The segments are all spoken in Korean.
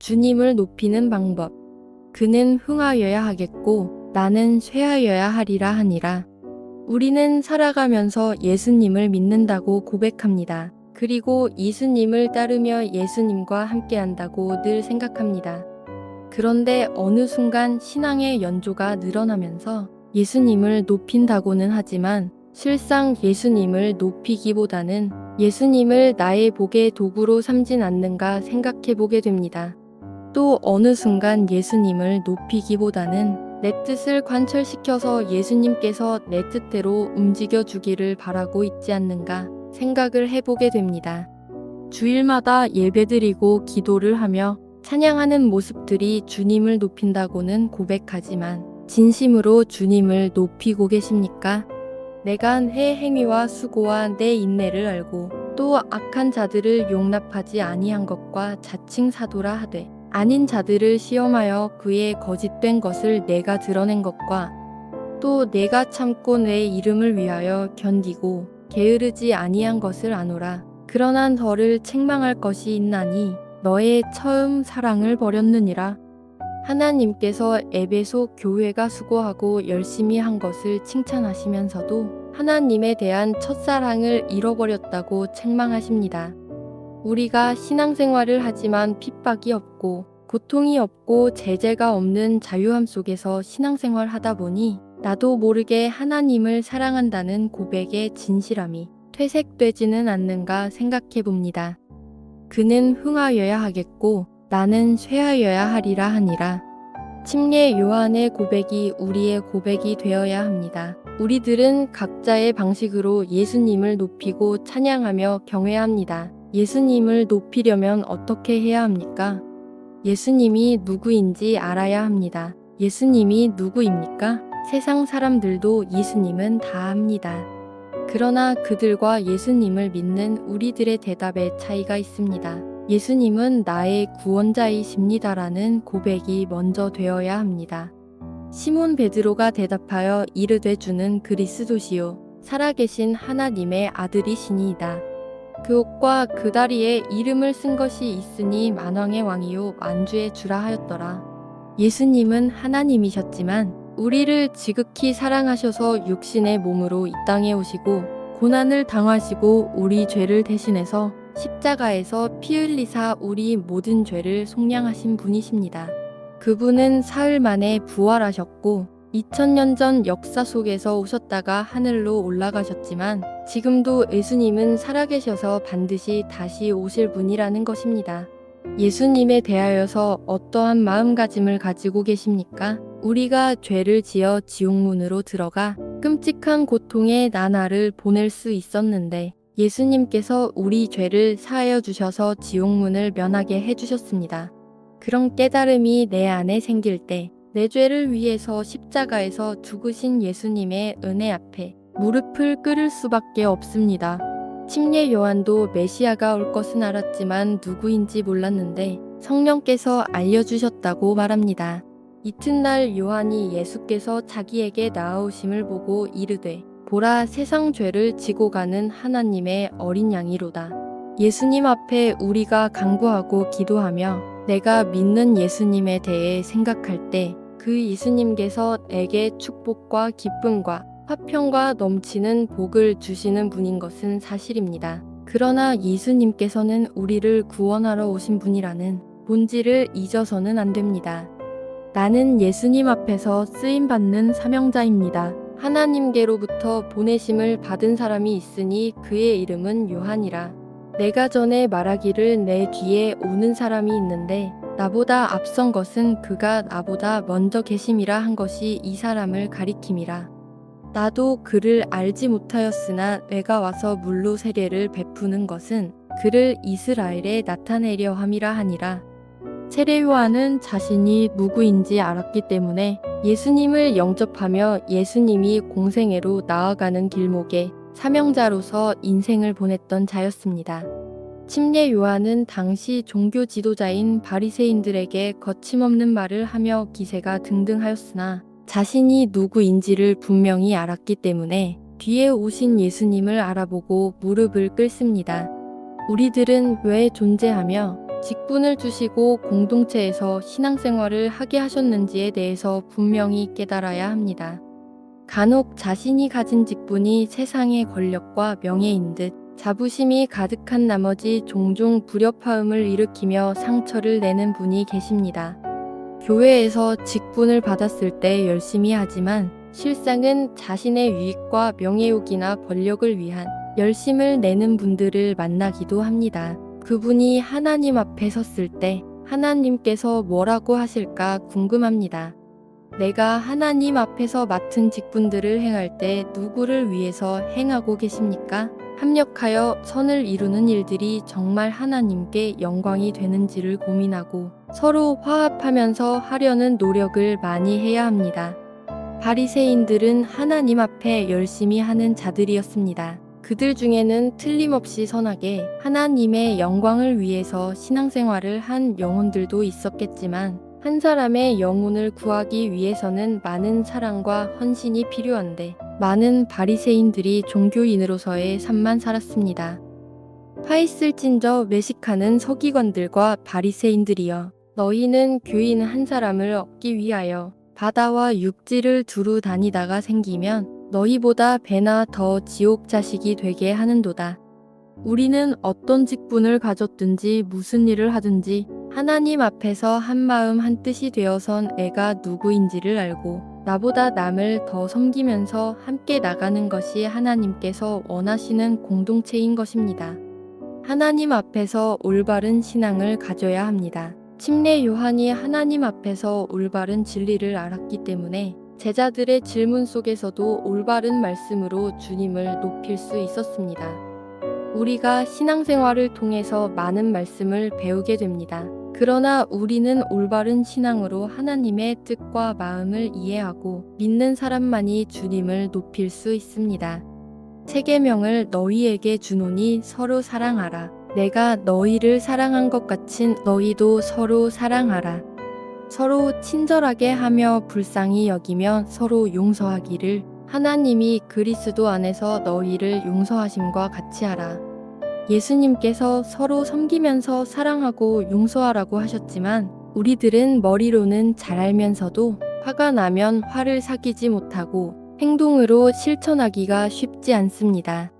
주님을 높이는 방법. 그는 흥하여야 하겠고 나는 쇠하여야 하리라 하니라. 우리는 살아가면서 예수님을 믿는다고 고백합니다. 그리고 예수님을 따르며 예수님과 함께 한다고 늘 생각합니다. 그런데 어느 순간 신앙의 연조가 늘어나면서 예수님을 높인다고는 하지만 실상 예수님을 높이기보다는 예수님을 나의 복의 도구로 삼진 않는가 생각해 보게 됩니다. 또 어느 순간 예수님을 높이기보다는 내 뜻을 관철시켜서 예수님께서 내 뜻대로 움직여 주기를 바라고 있지 않는가 생각을 해보게 됩니다. 주일마다 예배드리고 기도를 하며 찬양하는 모습들이 주님을 높인다고는 고백하지만 진심으로 주님을 높이고 계십니까? 내가 해 행위와 수고와 내 인내를 알고 또 악한 자들을 용납하지 아니한 것과 자칭 사도라 하되 아닌 자들을 시험하여 그의 거짓된 것을 내가 드러낸 것과 또 내가 참고 내 이름을 위하여 견디고 게으르지 아니한 것을 아노라 그러나 너를 책망할 것이 있나니 너의 처음 사랑을 버렸느니라 하나님께서 에베소 교회가 수고하고 열심히 한 것을 칭찬하시면서도 하나님에 대한 첫사랑을 잃어버렸다고 책망하십니다. 우리가 신앙생활을 하지만 핍박이 없고 고통이 없고 제재가 없는 자유함 속에서 신앙생활 하다 보니 나도 모르게 하나님을 사랑한다는 고백의 진실함이 퇴색되지는 않는가 생각해 봅니다. 그는 흥하여야 하겠고 나는 쇠하여야 하리라 하니라. 침례 요한의 고백이 우리의 고백이 되어야 합니다. 우리들은 각자의 방식으로 예수님을 높이고 찬양하며 경외합니다. 예수님을 높이려면 어떻게 해야 합니까? 예수님이 누구인지 알아야 합니다. 예수님이 누구입니까? 세상 사람들도 예수님은 다 압니다. 그러나 그들과 예수님을 믿는 우리들의 대답에 차이가 있습니다. 예수님은 나의 구원자이십니다라는 고백이 먼저 되어야 합니다. 시몬 베드로가 대답하여 이르되 주는 그리스도시요 살아계신 하나님의 아들이시니이다. 그 옷과 그 다리에 이름을 쓴 것이 있으니 만왕의 왕이요 만주의 주라 하였더라. 예수님은 하나님이셨지만 우리를 지극히 사랑하셔서 육신의 몸으로 이 땅에 오시고 고난을 당하시고 우리 죄를 대신해서 십자가에서 피 흘리사 우리 모든 죄를 속량하신 분이십니다. 그분은 사흘 만에 부활하셨고 2000년 전 역사 속에서 오셨다가 하늘로 올라가셨지만 지금도 예수님은 살아계셔서 반드시 다시 오실 분이라는 것입니다. 예수님에 대하여서 어떠한 마음가짐을 가지고 계십니까? 우리가 죄를 지어 지옥문으로 들어가 끔찍한 고통의 나날을 보낼 수 있었는데 예수님께서 우리 죄를 사하여 주셔서 지옥문을 면하게 해주셨습니다. 그런 깨달음이 내 안에 생길 때 내 죄를 위해서 십자가에서 죽으신 예수님의 은혜 앞에 무릎을 꿇을 수밖에 없습니다. 침례 요한도 메시아가 올 것은 알았지만 누구인지 몰랐는데 성령께서 알려주셨다고 말합니다. 이튿날 요한이 예수께서 자기에게 나아오심을 보고 이르되 보라 세상 죄를 지고 가는 하나님의 어린 양이로다. 예수님 앞에 우리가 강구하고 기도하며 내가 믿는 예수님에 대해 생각할 때 그 예수님께서 내게 축복과 기쁨과 화평과 넘치는 복을 주시는 분인 것은 사실입니다. 그러나 예수님께서는 우리를 구원하러 오신 분이라는 본질을 잊어서는 안 됩니다. 나는 예수님 앞에서 쓰임 받는 사명자입니다. 하나님께로부터 보내심을 받은 사람이 있으니 그의 이름은 요한이라. 내가 전에 말하기를 내 뒤에 오는 사람이 있는데 나보다 앞선 것은 그가 나보다 먼저 계심이라 한 것이 이 사람을 가리킴이라. 나도 그를 알지 못하였으나 내가 와서 물로 세례를 베푸는 것은 그를 이스라엘에 나타내려 함이라 하니라. 세례 요한은 자신이 누구인지 알았기 때문에 예수님을 영접하며 예수님이 공생애로 나아가는 길목에 사명자로서 인생을 보냈던 자였습니다. 침례 요한은 당시 종교 지도자인 바리새인들에게 거침없는 말을 하며 기세가 등등하였으나 자신이 누구인지를 분명히 알았기 때문에 뒤에 오신 예수님을 알아보고 무릎을 꿇습니다. 우리들은 왜 존재하며 직분을 주시고 공동체에서 신앙생활을 하게 하셨는지에 대해서 분명히 깨달아야 합니다. 간혹 자신이 가진 직분이 세상의 권력과 명예인 듯 자부심이 가득한 나머지 종종 불협화음을 일으키며 상처를 내는 분이 계십니다. 교회에서 직분을 받았을 때 열심히 하지만 실상은 자신의 유익과 명예욕이나 권력을 위한 열심을 내는 분들을 만나기도 합니다. 그분이 하나님 앞에 섰을 때 하나님께서 뭐라고 하실까 궁금합니다. 내가 하나님 앞에서 맡은 직분들을 행할 때 누구를 위해서 행하고 계십니까? 합력하여 선을 이루는 일들이 정말 하나님께 영광이 되는지를 고민하고 서로 화합하면서 하려는 노력을 많이 해야 합니다. 바리새인들은 하나님 앞에 열심히 하는 자들이었습니다. 그들 중에는 틀림없이 선하게 하나님의 영광을 위해서 신앙생활을 한 영혼들도 있었겠지만 한 사람의 영혼을 구하기 위해서는 많은 사랑과 헌신이 필요한데 많은 바리새인들이 종교인으로서의 삶만 살았습니다. 파있을진저 외식하는 서기관들과 바리새인들이여 너희는 교인 한 사람을 얻기 위하여 바다와 육지를 두루 다니다가 생기면 너희보다 배나 더 지옥 자식이 되게 하는도다. 우리는 어떤 직분을 가졌든지 무슨 일을 하든지 하나님 앞에서 한 마음 한 뜻이 되어선 애가 누구인지를 알고 나보다 남을 더 섬기면서 함께 나가는 것이 하나님께서 원하시는 공동체인 것입니다. 하나님 앞에서 올바른 신앙을 가져야 합니다. 침례 요한이 하나님 앞에서 올바른 진리를 알았기 때문에 제자들의 질문 속에서도 올바른 말씀으로 주님을 높일 수 있었습니다. 우리가 신앙생활을 통해서 많은 말씀을 배우게 됩니다. 그러나 우리는 올바른 신앙으로 하나님의 뜻과 마음을 이해하고 믿는 사람만이 주님을 높일 수 있습니다. 세계명을 너희에게 주노니 서로 사랑하라. 내가 너희를 사랑한 것 같이 너희도 서로 사랑하라. 서로 친절하게 하며 불쌍히 여기며 서로 용서하기를 하나님이 그리스도 안에서 너희를 용서하심과 같이 하라. 예수님께서 서로 섬기면서 사랑하고 용서하라고 하셨지만 우리들은 머리로는 잘 알면서도 화가 나면 화를 사귀지 못하고 행동으로 실천하기가 쉽지 않습니다.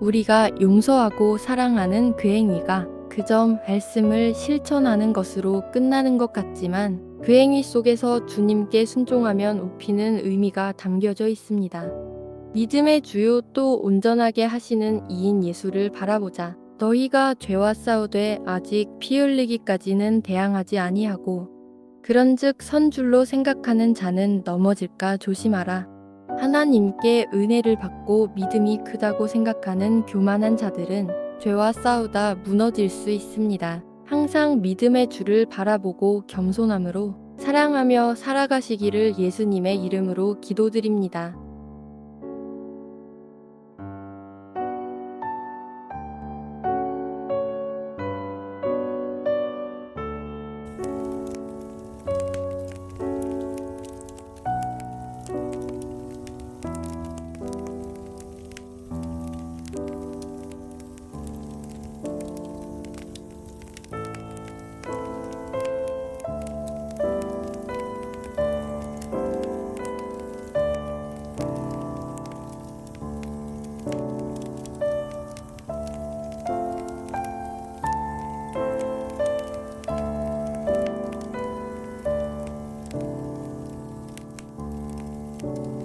우리가 용서하고 사랑하는 그 행위가 그저 말씀을 실천하는 것으로 끝나는 것 같지만 그 행위 속에서 주님께 순종하면 उप히는 의미가 담겨져 있습니다. 믿음의 주요 또 온전하게 하시는 이인 예수를 바라보자. 너희가 죄와 싸우되 아직 피 흘리기까지는 대항하지 아니하고 그런즉 선줄로 생각하는 자는 넘어질까 조심하라. 하나님께 은혜를 받고 믿음이 크다고 생각하는 교만한 자들은 죄와 싸우다 무너질 수 있습니다. 항상 믿음의 주를 바라보고 겸손함으로 사랑하며 살아가시기를 예수님의 이름으로 기도드립니다. you